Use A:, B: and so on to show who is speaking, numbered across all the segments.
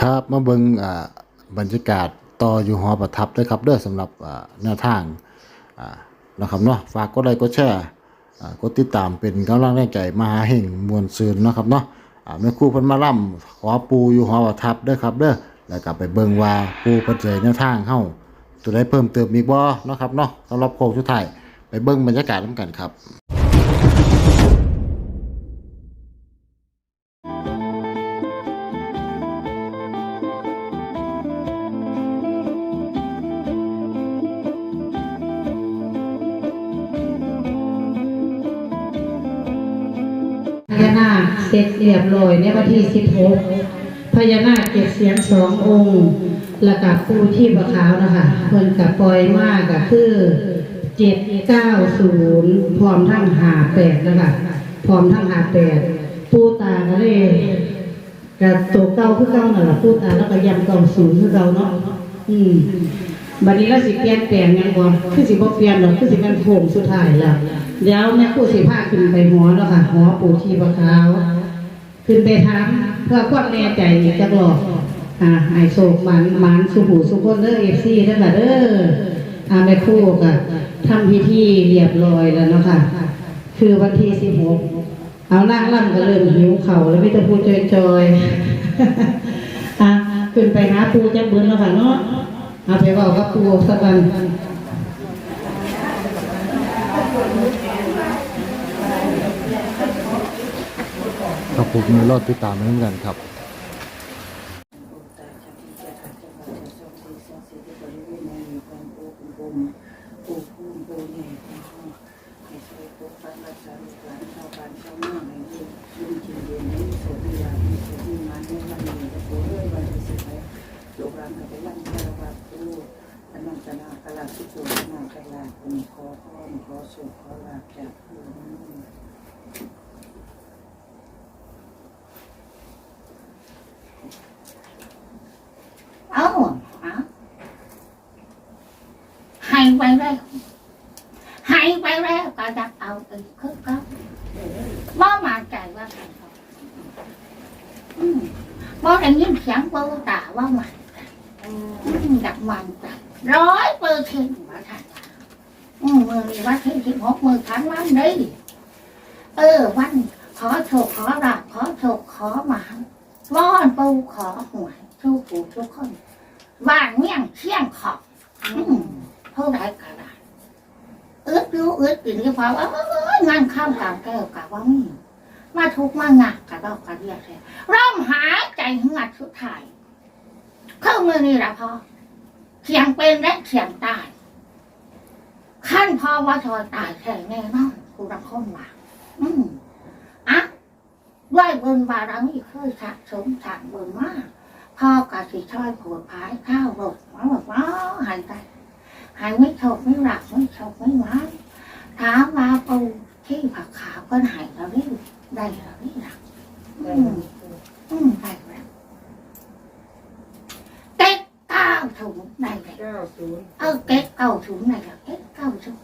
A: ครับมาเบิงอ่าบรรยากาศต่ออยู่หอประทับด้อครับเด้อสำหรับอ่าแนวทางอ่านะครับเนาะฝากกดไลค์กดแชร์อ่ากดติดตามเป็นกำลังแรงใจมหาเห่งมวลซืนนะครับเนาะอ่าแม่ครูเพิ่นมาล่ำขอปูอยู่หอประทับด้อครับเด้อแล้วก็ไปเบิงว่าปูเพิ่นจะให้แนวทางเฮาตัวใดเพิ่มเติมอีกบ่เนาะครับเนาะสำหรับโค้งสุดท้ายไปเบิงบรรยากาศนํกันครับา
B: นาคเสร็จเรียบร้อยในวันที่สิบหกพญานาคเก็บเสียงสององค์แล้วกับปูที่ประขาวนะคะเพิ่นกับปล่อยมากก็คือเจ็ดเก้าศูนย์พร้อมทั้งหาแปดนะคะพร้อมทั้งหาแปดปูตาก็เลยกับตัวเก้าคือเก้านั่นแหละปูตาแล้วก็ยำเก้าศูนย์คือเราเนาะอืม บัดนี้เราสิเปลี่ยนแปลงยังบ่คือสิบ่เปลี่ยนหรอกคือสิเป็นโคงสุดท้ายแล้วเดี๋ยวแม่ครูสิพาขึ้นไปหอแล้วค่ะหอปูที่ประขาวขึ้นไปถามเพื่อความแน่ใจจักรอบอ่าไอโศกหมันหมันสุหูสุคนเด้อเอฟซีเด้อค่ะเด้ออาแม่คู่ก็ทำพิธีเรียบร้อยแล้วเนาะค่ะ คือวันที่สิบหกเอานั่งล่ำก็เริ่มหิวเข่าแล้วไม่ต้องพูดจอยๆอะขึ้นไปหาปูจักเบิ้นแล้วค่ะเนาะ เอาไปบอกกับปูสักวัน
A: ครับผมมีรอดติดตามเหมือนกันครับ
C: ลูกหลานกับไปลั่นคารวะผู้อนันตนากลาสุขุนากลาคุณขอพรขอสุขขอลาภจากผู้นั้น
D: เอาเอาให้ ไปแล้วให้ไปแล้วก็จะเอาอีกคือก็บ่มาใจว่าใครเขาบ่ได้ยินเสียงปูตาว่ามันดักมันจับร้อยเปอร์เซ็นต์ว่าท่านอืมมือวันที่สิบหกมือทั้งวันนี้เออวันขอโชคขอราบขอโชคขอหมานว่อนปูขอหวยทุกผู้ทุกคนบ้านเมี่ยงเชี่ยงขอบอืม เท่าไรก็ได้อึดดูอึดกินที่พอว่าเงินข้ามกลางแก้วกะว่ามีมาทุกมาหนักกะดอกกะเดียดเลยร่มหายใจเหงือกสุดท้ายเข้ามือนี่ละพอเขียงเป็นและเขียงตายขั้นพอว่าทอยตายแค่แน่นอนกูรักข้อมาอืมอะด้วยบุญบารมีคือสะสมสร้างบุญมากพ่อกะสิช่อยผัวพายข้าวรถมาบอกว่าหายใจ หายไม่โชคไม่หลับไม่โชคไม่หวานถามว่าปูที่ผักขาวก็หายแล้วนี่ได้แล้วนี่นะอืมอืมได้แล้วเก๊กเก้าถุงได้แล้ว
C: เก้าศูนย์
D: เออเก๊กเก้าถุงได้แล้วเก๊กเก้าถุง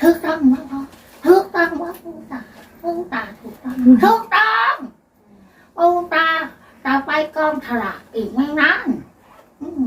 D: ถูกต้องมั้ยพ่อถูกต้องว่าปูตาปูตาถูกต้องถูกต้องปูตา เราไปกองฉลากอีกไม่นานอืม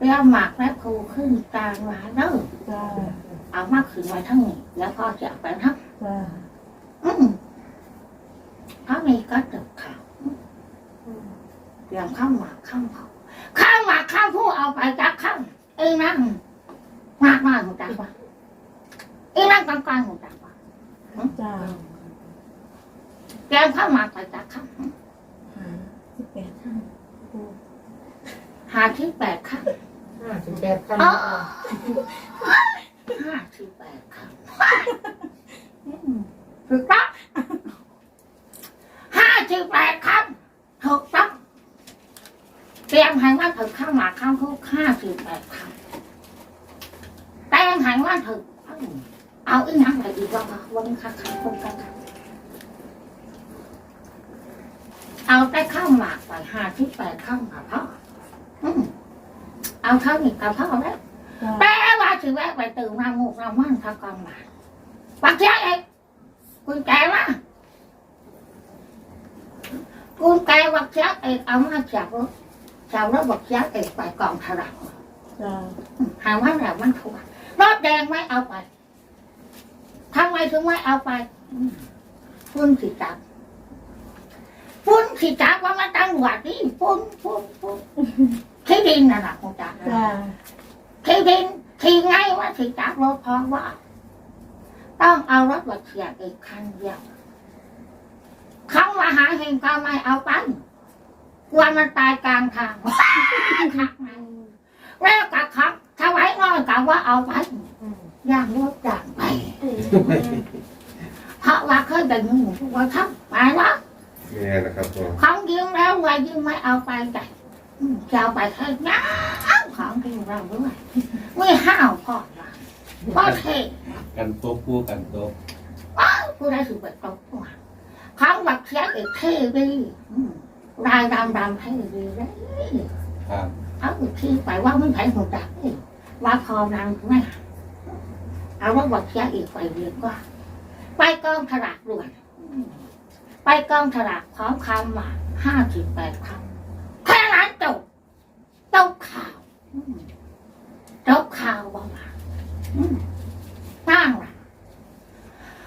D: และครูไว้นะเดี๋ยวพ่อจะพกไปด้วยอืมพกไปนั่งได้เลยเอาหมากกับผู้ไปนั่งอืมเอาอันอื่นไปว่าเอาเอาแค่นี้พอเรียกหมากและครูขึ้นกลางร้านเด้อเอามากขึ้นไว้ทั้งนี้แล้วก็จะเอาไปทั้งอืมถ้ามีก็จบข่าวอืมเตรียมข้าวหมากข้าวเผาข้าวหมากข้าวผู้เอาไปจากข้าวเองนั่งมากน้อยหัวใจว่าเองนั่งกลางกลางหัวใจว่าเตรียมข้าวหมากไปจากข้าวหาที่แปดข้าว
C: ห้าสิบแปดคัน
D: อ๋อห้าสิบแปดคำอืมถูกต้องห้าสิบแปดคำถูกต้องเตรียมให้ว่าถึงข้าวหมากข้าวคุกห้าสิบแปดคำแต่งหันว่าถึงเอาอีหยังไปอีกว่าวันคักคักวันคักคักเอาแต่ข้าวหมากไปห้าที่แปดข้าวหมากพ่ออืม เอาเท่านี้กับพ่อแล้วแปลว่าถือว่าไปตื่นมาหมูกเรามั่นทักกองมาปักเจ้าเองคุณแกมาคุณแกปักเจ้าเองเอามาจากรถจากรถปักเจ้าเองไปกองถลัง
C: จ้า
D: หาว่าแบบมันถูกรถแดงไม่เอาไปทำไมถึงไม่เอาไปอืมฟุ้นสีจับฟุ้นสีจับว่ามันตั้งหวัดนี่ฟุ้นฟุ้นฟุ้น ที่ดินน่ะนะคุณจับ
C: จ้า
D: ที่ดินที่ไงว่าสีจับรถเพราะว่า ต้องเอารถบัตรเสียอีกคันเดียวเขามาหาเห็นก็ไม่เอาไปกลัวมันตายกลางทางขักมันแล้วกับขับถ้าไว้น้อยกับว่าเอาไปย่างรถจางไปเพราะว่าเคยเป็นหมู่ว่าทับไปวะ
E: แม่นะครับพ่อ
D: ของยิงแล้วว่ายิงไม่เอาไปแต่ จะเอาไปแค่น้ำของยิงเราด้วยไม่ห้าวพอละก็เท
F: กันโต๊ะคู่กันโต๊ะ
D: ผู้ได้ถือเป็นตัวตัวของบักเสียอีกเท่ดีอืมรายดำดำเท่ดีเลย
F: ครับ
D: เอาอีกที่ไปว่าไม่ใช่หัวจักว่าพอนางไม่เอาว่าบักเสียอีกไปเรียนว่าไปกองฉลากด่วนไปกองฉลากพร้อมคำมาห้าสิบแปดคำ จบข่าวอืมจบข่าวบ้างล่ะอืมตั้งละ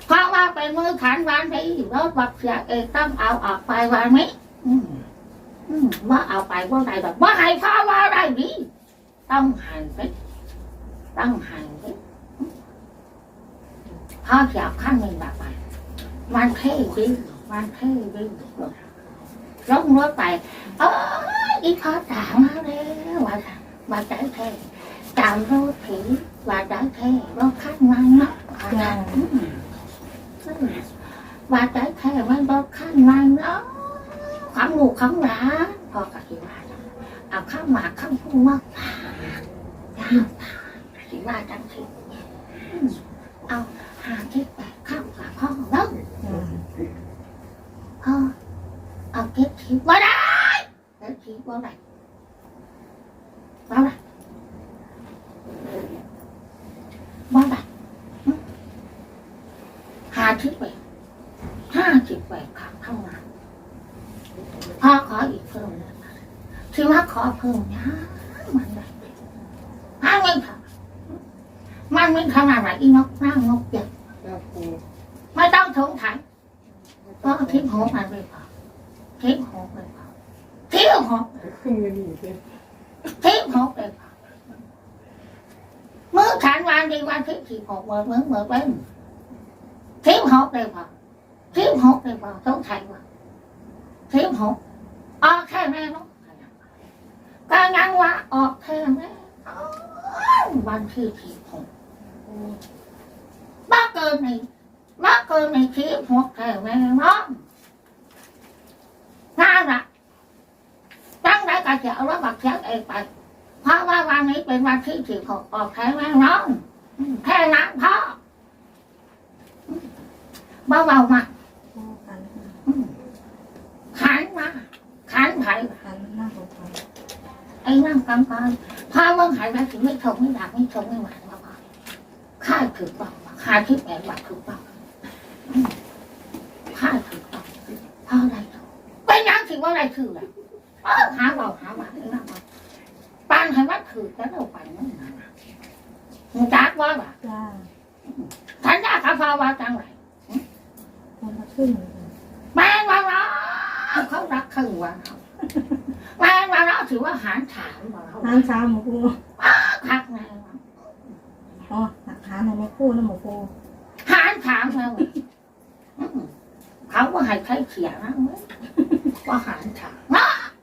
D: เพราะว่าเป็นมือขันวันที่รถบักเสียเองต้องเอาออกไปวันนี้ว่าเอาไปว่าไรแบบว่าให้พ่อว่าไรดีต้องหันไปต้องหันไปพ่อเสียบขั้นหนึ่งแบบไปมันเท่ดีมันเท่ดีลงรถไป เออ อีพ่อจ๋ามาแล้วว่าจ๋าว่าใจเท่จำรถผีว่าใจเท่รถขั้นมันเนาะว่าจ๋าอืมอืมว่าใจเท่มันรถขั้นมันเนาะของลูกของหลาพ่อก็สิว่าจังเอาข้าวหมากข้าวพุ่งมากย่างฝากสิว่าจังสิเอาหาที่แปดข้าวกับพ่อเนาะพ่อเอาเก็บทิพย์ว่าได้ ก็บทิพย์ว่าได้ว่าได้ว่าได้อืมหาที่แปดห้าสิบแปดข้าวเท่านั้นพ่อขออีกเพิ่มนะที่ว่าขอเพิ่มนะมันได้ห้าเงินค่ะมันไม่ขนาดไหนอีนกนั่งนกเจ็บ
C: จ้าปู
D: ไม่ต้องสงสัยก็ทิ้งหกมันไปพอทิ้งหกไปพอทิ้งหก
C: ขึ้น เทียบหกเที่ย
D: บหกเลยมือขันวันดีวันที่สี่หกวันมือมือเป็นเทียบหกเลยพอเทียบหกเลยพอต้องใช้ว่าเทียบหกออกแค่แม่เนาะก็ยังว่าออกแค่แม่วันที่สี่หกบ้าเกินนี่บ้าเกินนี่เทียบหกแค่แม่เนาะน่ารัก ตั้งใจก็จะเอารถบักเชียงเองไป เพราะว่าวันนี้เป็นวันที่ทีหกออกแค่แม่นาะอืมแค่นั้นพ่อมเบาๆมาขันมาขันไผ่ไอ้นั่งกำกายพาเมื่อหายไปถึงไม่ชงไม่ดักไม่ชงไม่หวานมาพอค่าถือต้องค่ายที่แปดบาถือต้องอืมค่าถือต้องพาออะไรถูกเป็นยังถือว่าอะไรถือเลยเออ หาเราหาว่าไอ้นั่งปานให้ว่าถือแล้วเราไปนั่นมึงจักว่าแบบ
C: จ้า
D: ฉันอยากกับพาว่าจังไร
C: คนละครึ่ง
D: แม่งว่าเนาเขารักคือว่าเขาแม่งว่าเนาถือว่าหารถามว่าเขา
C: น้ำชาหมูปู
D: คักแม่ว่า
C: อ๋อหาหนูมาปูนะหมูปู
D: หารถามแล้วอืมเขาว่าให้ใครเขียนะว่าหารถามเนาะ
C: จ้า
D: หายเป้าปูหายเป้าปูพวกนางดูนี่จะหายเป้าว่าฝาคักเนามองร้อยการกันพวกเราอ้าวจังหวัดตกตาม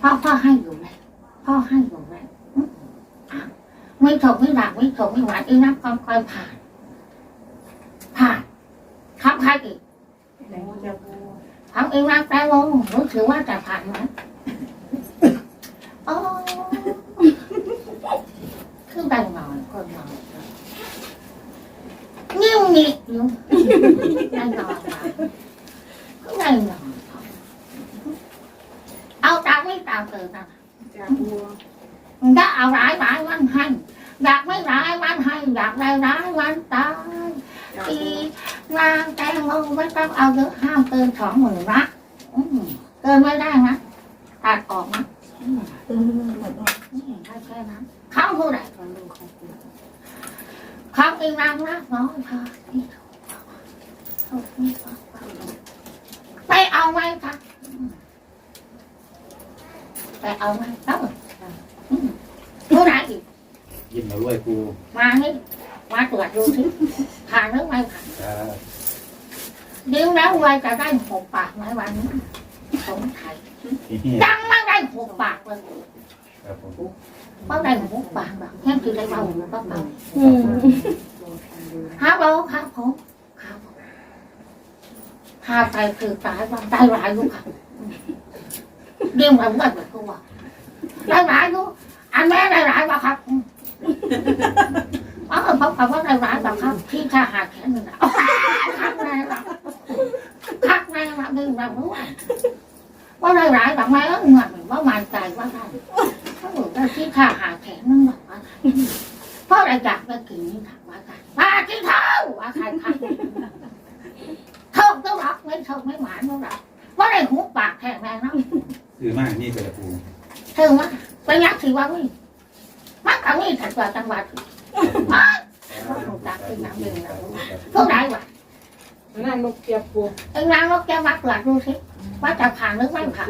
D: พ่อพ่อให้อยู่เลยพ่อให้อยู่เลยอืมอะไม่ถกไม่หลักไม่ถกไม่หวานอีนับความคอยผ่าน ผ่านคำใครอีก
C: แตงโมจะปู
D: ทำเองรักแต่วงรู้ถือว่าจะผ่านไหมโอ้คือได้หน่อยคนหน่อยนิ่งนิดอยู่ได้หน่อยนะคือได้หน่อยเอาตามไม่ตามเติมนะ
C: จะปู
D: đã เอาร้ายร้ายวันให้อยากไม่ร้ายวันให้อยากได้ร้ายวันตาย
C: จะปู
D: อีนางแตงโมไม่ต้องเอาเยอะห้ามเกินสองหมื่นนะอืมเกินไม่ได้นะตัดออกนะอืมอืมได้แค่นั้นเขาผู้ใดก็รู้เขาพูด เขาอีนางรักน้อยพอที่ถูกนี่ก็ไปเอาไหมคะไปเอาไหมต้องอืมผู้ใดอีก
F: ยิ้มมาด้วยปู
D: มานี่มาตรวจดูสิผ่านหรือไม่ผ่าน
F: ครับ
D: เดี๋ยวแล้วไว้จะได้หกปากไหมวันนี้สงสัยจังไม่ได้หกปากเลย
F: ครับผม
D: เพราะได้หกปากแบบแค่คือได้เบาก็เบาฮัลโหลครับผมครับผมหาไปคือตายวันได้หลายลูกครับเดี๋ยวมาเมื่อแบบกูว่าได้หลายลูกอันแม่ได้หลายป่ะครับอ๋อเพราะว่าได้หลายป่ะครับที่ข้าหาแค่หนึ่งอะคักแน่ละคักแน่ละดึงมารู้ว่าว่าได้หลายป่ะแม่เงินว่ามันใจว่าได้ ถ้าหนูได้ที่ข้าหาแขนนึงแบบว่าเพราะอะไรอยากไปกินนี่ถามว่ากันมาที่เท่าว่าใครครับเท่าต้องรักไม่เท่าไม่หวานต้องรักว่าได้หูปากแข็งแรงเนาะ
F: คือมากนี่เป็นละปู
D: เธอว่าไปยักษ์ถือว่าวิ่มักเอาวิ่ถัดกว่าจังหวัดมาเขาถูกตักขึ้นน้ำเดือดแล้วพวกไหนวะ
C: นั่งนกเกียบปู
D: เอ็งนางนกแก้ววัดตรวจดูสิว่าจะผ่านหรือไม่ผ่าน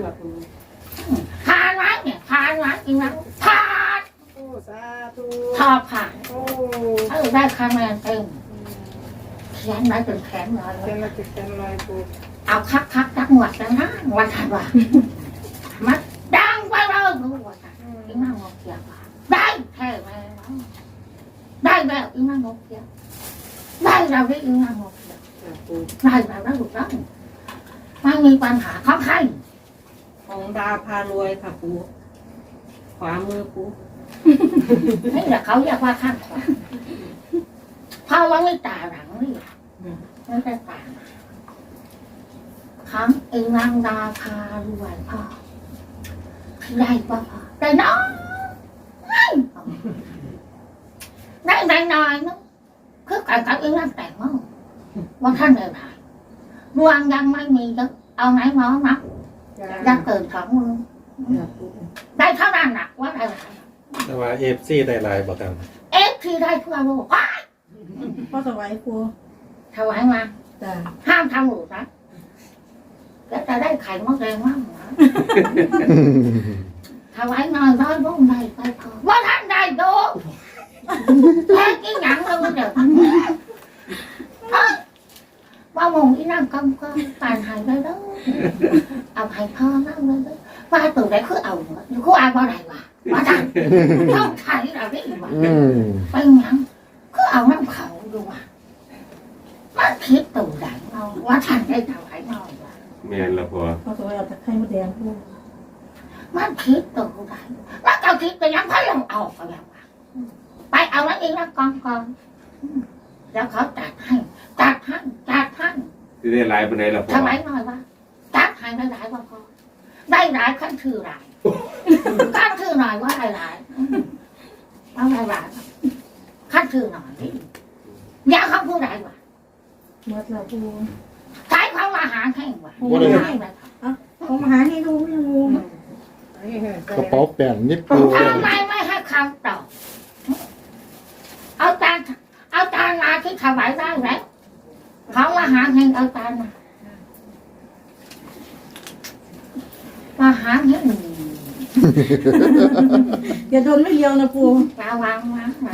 D: ผ่านไหม เนี่ยผ่านไหมอีนางผ่าน
C: โอ้สาธุ
D: ชอบผ่าน
C: โอ้
D: เออได้คะแนนเต็มแขนไหนเป็นแขนเลย
C: เป็นละติดเป็นลอยปู
D: เอาคักคักจักหวดแล้วนะวันถัดว่ามันดังไปเลยดูว่าถัดอีนางนกแก้วว่าได้แค่ไหมได้แล้วอีนางนกแก้วได้แล้วได้อีนางนกแก้ว
C: จะปู
D: ได้แล้วได้ถูกต้องไม่มีปัญหาเของใคร
C: ของดาพารวยค่ะปู ขวามือปู
D: นี่แหละเขาเรียกว่าข้างขวาเพราะว่าไม่ตาหลังนี่ไม่ได้ตาคำเองนางดาพารวยพ่อได้ป่ะพ่อได้น้อยได้ได้น้อยนึงคือการกับเองนางแต่งมั้งว่าท่านได้ไหนดวงยังไม่มีจะเอาไหนหมอนะยังเกิดสองมือ
C: จะปู
D: ได้เท่านั้นนะว่าได้หลาย
F: แต่ว่าเอฟซีได้หลายบอกกัน
D: เอ๊ะที่ได้ทั่วโลกว้าย
C: พ่อสวัยปู
D: ถวายมา
C: จ้า
D: ห้ามทำหลูกนะแล้วจะได้ไข่มดแดงมั่งนะถวายน้อยน้อยบ้งได้ไปพอว่าท่านได้ดูแค่กินหยังเราเดี๋ยวเอ้ยว่ามงอีนั่งกำก็ปานหายไปแล้วเอาไข่พ่อนั่งเลยเด้อ ว่าตัวไหนคือเอาหัวอยู่คู่อานบ่ได้ว่ะว่าท่านต้องไข่เราได้อีกว่ะ
A: อืม
D: ไปหยังก็เอาน้ำเขาดูว่ามันคิดตัวไหนเอาว่าท่านได้ถวายน้อยว่ะ
F: แมนละพอ
C: พ่อสวัยเอาตะไคร้มดแดงปู
D: มันคิดตัวไหนแล้วเอาคิดไปยังพลังเอาไปยังว่าไปเอาแล้วเองนะกองกองอืมแล้วเขาจัดให้จัดให้จัดให้
F: คือได้หลายปานใดละพอ
D: ถวายน้อยว่าจัดให้ได้หลายว่าพอ ได้หลายขั้นถือหลายขั้นถือหน่อยว่าได้หลายอืมเอาได้หลายขั้นถือหน่อยอย่าเขาพูดไหนว่า
C: เมื่อละปู
D: ใช้ความอาหารแข่งว่ะ
A: บ่ได้
D: ใช่ไหม
C: ของมหาให้ดูไม่รู้
A: กระเป๋าแป้งนิดปู
D: ทำไมไม่ให้คำตอบเอาจานเอาจานมาที่ถวายได้แล้วเขาอาหารแห่งเอาจานมา อาหารแห่ง
C: อย่าโดนไม่เลียวนะปู
D: ระวังนะระ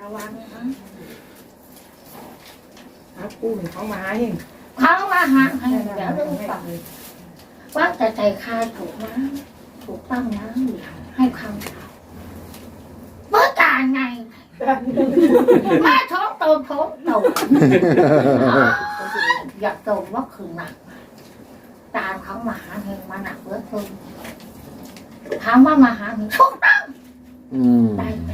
D: ระวังนะ
C: ครับปูหนึ่งของมาเอง
D: เขาว่าหาให้เดี๋ยวดูก่อนว่าจะใจคายถูกนะถูกต้องนะให้คำถามเมื่อการไงมาท้องโตท้องโตอยากโตว่าคือหนัก ตามเขามาหาเฮงมาหนักเหลือเกินถามว่ามาหาเฮงถูกต้อง
A: อืม
D: ได้ไหม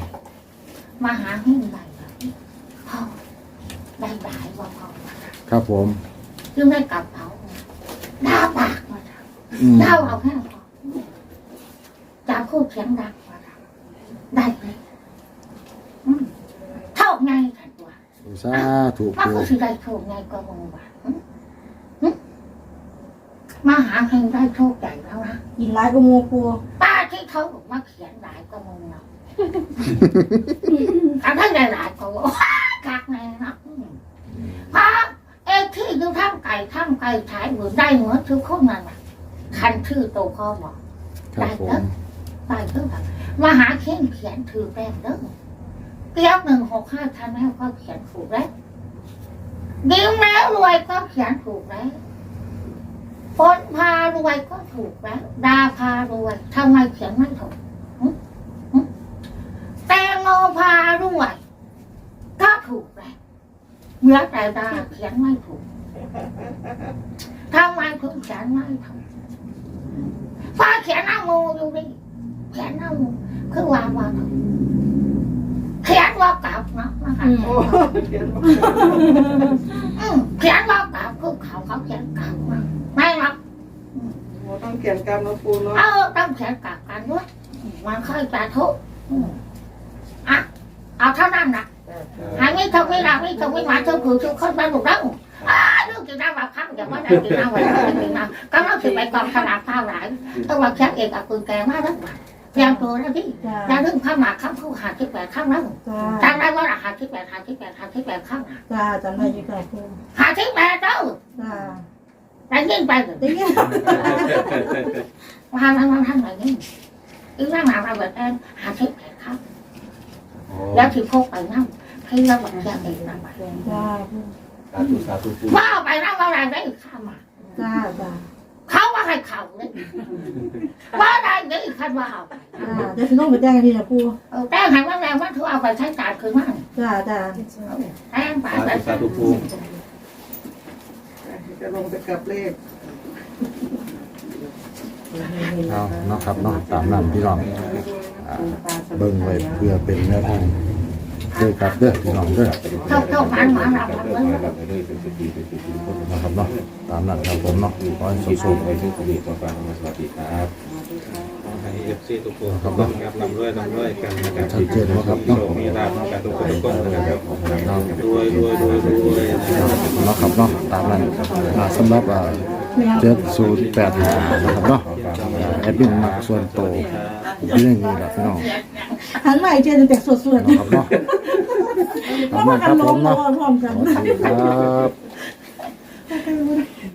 D: มาหาเฮงได้ไหมพ่อได้ได้ว่าพ่อ
A: ครับผม
D: ยังได้กลับเขาดาปากมาท
A: อืมำ
D: เล่าเอาแค่พอจะพูดเสียงดังมาทำได้ไหมอืมเท่าไงกันตัว
A: สาธุ
D: มัน
A: ปู
D: ก็สิได้โชคไงก็มองว่าอืมอืมมาหาเฮงได้โชคใหญ่แล้วนะ
E: กินร้ายก็มูปู
D: ป้าที่เขาบอกมาเขียนหลายก็มองเราทำให้ได้หลายก็ว่ากักไงนะอืมพระเอกที่ดูท่ามไก่ท่ามไก่ฉายเหมือนได้เหมือนทุกคนนั่นแหละคันชื่อโตพ่อบอก
A: ครับผม
D: ไปเท่าไหร่มาหาเขียนเขียนถือแป้งเด้อเกี้ยวหนึ่งหกห้าทันแล้วก็เขียนถูกแล้วดิ้มแล้วรวยก็เขียนถูกแล้ว ปนพารวยก็ถูกแล้วดาพารวยทำไมเขียนไม่ถูกหึหึแตงโมพารวยก็ถูกแล้วเหมื่อนแต่ดาเขียนไม่ถูกทำไมถึงเขียนไม่ถูกฟ้าเขียนน้ำมูอยู่ดิเขียนน้ำมูคือวางวางถูกเขียนว่ากลับเนาะนะคะ
C: โอ้เขียนว่า
D: อืมเขียนว่ากลับคือเขาเขาเขียนกลับมาไม่หรอก
C: โอ้ต้องเขียนกรรมนะปูเนาะ
D: เออต้องเขียนกลับกันด้วยมันค่อยจะทุกข์อืมอะเอาเท่านั้นนะหายไม่ทำไม่ได้ไม่ทำไม่มาเท่าคือทุกคนไปหมดแล้วอ่าเรื่องกินน้ำแบบพักอย่าว่าได้กินน้ำไว้ได้กินน้ำก็ต้องถือไปกองขนาดข้าวหลายต้องว่าแค่เอกกับปืนแกมาแล้วเตรียมตัวแล้วพี่
E: จ้า
D: แล้วเรื่องข้าวหมากข้าวผู้หาที่แปดข้าวแล้ว
E: จ้า
D: จำได้ว่าหาที่แปดหาที่แปดหาที่แปดข้าวหนา
E: จ้าจำได้อยู่ค่ะปู
D: หาที่แปดเจ้า
E: จ้า
D: แต่ยิ่งไปเลย
E: ได้ยิน
D: ทำทำทำทำอะไรนี่อีร่างหนาเราแบบแอนหาที่แปดข้าวแล้วที่พกไปนั่งให้เราแบบแยกเองนั่งไป
E: จ้าปู
F: สาธุสาธุปู
D: ว่าไปนั่งอะไรได้ข้ามา
E: จ้าจ้า
D: เขาว่าให้เขาเลยว่าได้ได้คันว่าเอาไป
E: จ้าเดี๋ยวฉันต้องไปแจ้งกันทีนะปู
D: เออแต่หันว่าแรงว่าเธอเอาไปใช้จ่ายคืนมั่ง
E: จ้าจ้า
D: แรงไป
F: สา
D: ไป
F: ธุสาธุปู
C: จะลงไปกับเลข
A: เอาเนาะครับเนาะตามนั้นพี่น้องอ่าเบิ่งไว้เพื่อเป็นแนวทางเด้อครับเด้อพี่น้องเด้อ
D: เท่าเท่ามันหมาเราทำเลย
A: นะครับเนาะตามนั้นครับผมเนาะขอให้สุข
F: ไปที่สดีต่อไปสวัสดีครับให้ เอฟซีทุกคนครับครับนำด้วยนำด้วยกันนะครับ
A: ๆชัดเจนว่าครับเนาะ
F: มีลาบกันทุกคนทุกคนนะครับรวยรวยรวยรวยนะครับ
A: เนาะครับเนาะตามนั้นอ่าสำหรับอ่า7085นะครับเนาะอ่าแอดมินมักส่วนโตวอยู่อย่างนี้แหละพี่น้อง
E: หันมาอีกเจนแต่สวดสวด
A: เนาะครับเนาะตามนั้นครับผมเนาะ
E: พร้อมกัน
A: สวัสดีครับ